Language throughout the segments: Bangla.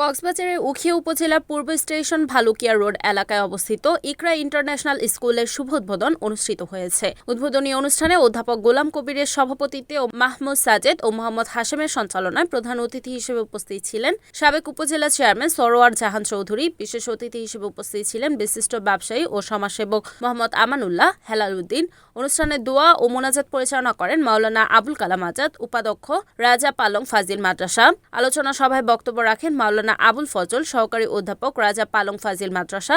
কক্সবাজারের উখিয়া উপজেলার পূর্ব স্টেশন ভালুকিয়া রোড এলাকায় অবস্থিত ইকরা ইন্টারন্যাশনাল স্কুলের শুভ উদ্বোধন অনুষ্ঠিত হয়েছে। উদ্বোধনী অনুষ্ঠানে অধ্যাপক গোলাম কবিরের সভাপতিত্বে ও মাহমুদ সাজেদ ও মোহাম্মদ হাশেমের সঞ্চালনায় প্রধান অতিথি হিসেবে উপস্থিত ছিলেন সাবেক উপজেলা চেয়ারম্যান সরোয়ার জাহান চৌধুরী, বিশেষ অতিথি হিসেবে উপস্থিত ছিলেন বিশিষ্ট ব্যবসায়ী ও সমাজসেবক মোহাম্মদ আমানুল্লাহ, হেলাল উদ্দিন। অনুষ্ঠানে দোয়া ও মোনাজাত পরিচালনা করেন মাওলানা আবুল কালাম আজাদ, উপাধ্যক্ষ রাজা পালং ফাজিল মাদ্রাসা। আলোচনা সভায় বক্তব্য রাখেন মাওলানা আবুল ফজল, সহকারী অধ্যাপক রাজা পালং ফাজিল মাদ্রাসা।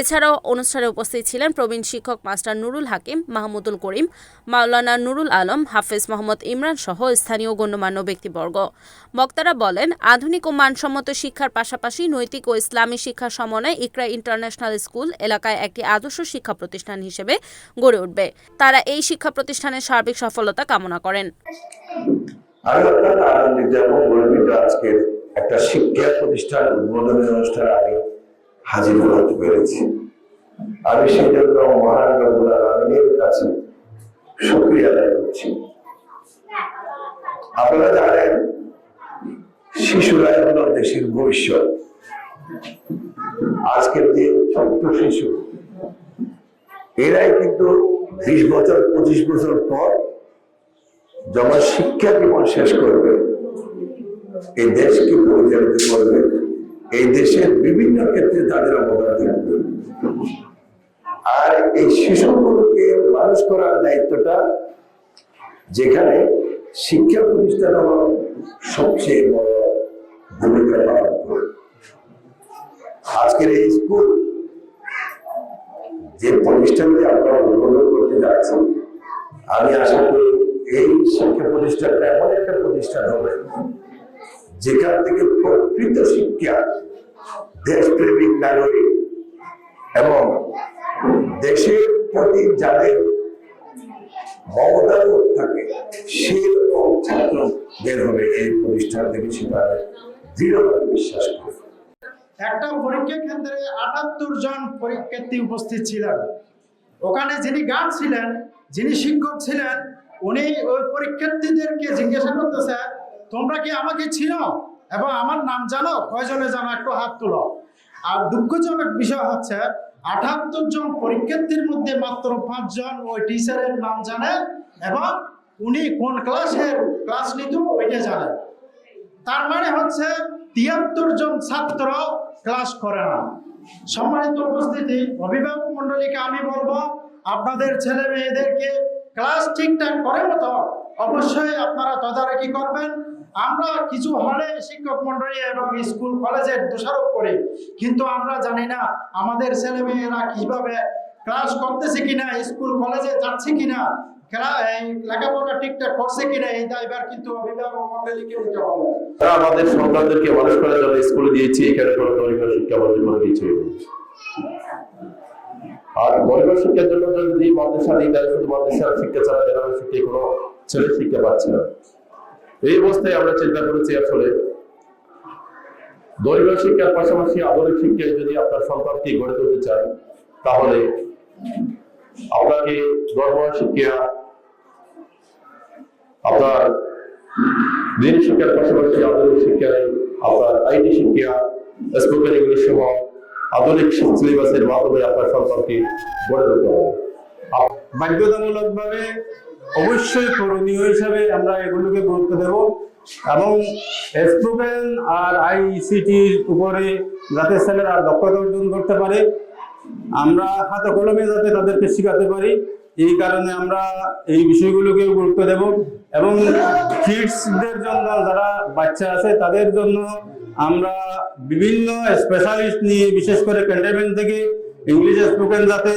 এছাড়াও অনুষ্ঠানে উপস্থিত ছিলেন প্রবীণ শিক্ষক মাস্টার নুরুল হাকিম, মাহমুদুল করিম, মাওলানা নুরুল আলম, হাফেজ মোহাম্মদ ইমরান সহ স্থানীয় গণ্যমান্য ব্যক্তিবর্গ। বক্তারা বলেন, আধুনিক ও মানসম্মত শিক্ষার পাশাপাশি নৈতিক ও ইসলামী শিক্ষার সমন্বয়ে ইকরা ইন্টারন্যাশনাল স্কুল এলাকায় একটি আদর্শ শিক্ষা প্রতিষ্ঠান হিসেবে গড়ে উঠবে। তারা এই শিক্ষা প্রতিষ্ঠানের সার্বিক সফলতা কামনা করেন। আজকের একটা শিক্ষা প্রতিষ্ঠান, উদ্বোধনী অনুষ্ঠানে আমি হাজির হতে পেরেছি। আমি সেই জন্য মহান কাছে শুক্রিয়া আদায় করছি। আপনারা জানেন শিশুরাই হলো দেশের ভবিষ্যৎ। আজকের যে ছোট্ট শিশু, এরাই কিন্তু বিশ বছর, পঁচিশ বছর পর যখন শিক্ষা জীবন শেষ করবে এই দেশকে পরিচালিত করবে। এই দেশের বিভিন্ন ক্ষেত্রে তাদের অবদান থাকবে। আর এই শিশুগুলোকে মানুষ করার দায়িত্বটা, যেখানে শিক্ষা প্রতিষ্ঠান হলো সবচেয়ে বড় ভূমিকা পালন করে। আজকের এই স্কুল, যে প্রতিষ্ঠানটি আমরা উদ্বোধন করতে যাচ্ছি, আমি আশা করি এই শিক্ষা প্রতিষ্ঠানটা এমন একটা প্রতিষ্ঠান হবে যেখান থেকে প্রকৃত শিক্ষা দেশপ্রেমিক নাগরিক এবং দেশের প্রতি যাদের মমতাবোধ থাকে সেরকম ছাত্র বের হবে এই প্রতিষ্ঠান থেকে সেটা দৃঢ়ভাবে বিশ্বাস করে। একটা পরীক্ষা কেন্দ্রে আটাত্তর জন পরীক্ষার্থী উপস্থিত ছিলেন। ওখানে যিনি গার্ড ছিলেন, যিনি শিক্ষক ছিলেন, উনি ওই পরীক্ষার্থীদেরকে জিজ্ঞাসা করতেছে তোমরা কি আমাকে চিনো এবং আমার নাম জানো? কয়জনে জানো? একটু হাত তুলো। আর দুঃখজনক বিষয় হচ্ছে, আটাত্তর জন পরীক্ষার্থীর মধ্যে মাত্র পাঁচজন ওই টিচারের নাম জানে এবং উনি কোন ক্লাসের ক্লাস নিত ওইটা জানে। তার মানে হচ্ছে, তিয়াত্তর জন ছাত্র ক্লাস করে না। সম্মানিত উপস্থিতি, অভিভাবক মন্ডলীকে আমি বলব, আপনাদের ছেলে মেয়েদেরকে ক্লাস ঠিকঠাক করে মতো অবশ্যই আপনারা তদারকি করবেন। আমরা কিছু হলে শিক্ষক মন্ডলী এবং স্কুল, কলেজের দোষারোপ করি। কিন্তু আমরা জানি না আমাদের ছেলে মেয়েরা কীভাবে ক্লাস করতেছে কিনা, স্কুল, কলেজে যাচ্ছে কিনা শিক্ষা আর শিক্ষার জন্য ছেলে শিক্ষা পাচ্ছে না। এই অবস্থায় আমরা চিন্তা করেছি আসলে দৈনিক শিক্ষার পাশাপাশি আধুনিক শিক্ষায় যদি আপনার সন্তানকে গড়ে তুলতে চান তাহলে আপনাকে ধর্ম শিক্ষা, আপনার দিন শিক্ষার পাশাপাশি আধুনিক শিক্ষায়, আপনার আইটি শিক্ষা, স্পোকেন ইংলিশ সহ আধুনিক সিলেবাসের মাধ্যমে আপনার সন্তানকে গড়ে তুলতে হবে। আপ- বাধ্যতামূলকভাবে অবশ্যই করণীয় হিসাবে আমরা এগুলোকে গুরুত্ব দেব এবং স্পোকেন আর আইসিটির উপরে যাতে ছেলেরা দক্ষতা অর্জন করতে পারে, আমরা হাতে কলমে যাতে তাদেরকে শেখাতে পারি, এই কারণে আমরা এই বিষয়গুলোকে গুরুত্ব দেব এবং কিডসদের জন্য যারা বাচ্চা আছে তাদের জন্য আমরা বিভিন্ন স্পেশালিস্ট নিয়ে, বিশেষ করে ক্যান্টনমেন্ট থেকে ইংলিশ স্পোকেন যাতে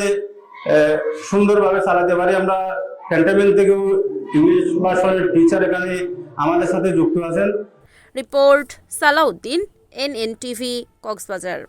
সুন্দরভাবে চালাতে পারি। আমরা ক্যান্টনমেন্ট থেকেও ইংলিশ ভাষার টিচার এখানে আমাদের সাথে যুক্ত আছেন। Report Salauddin NNTV Cox's Bazar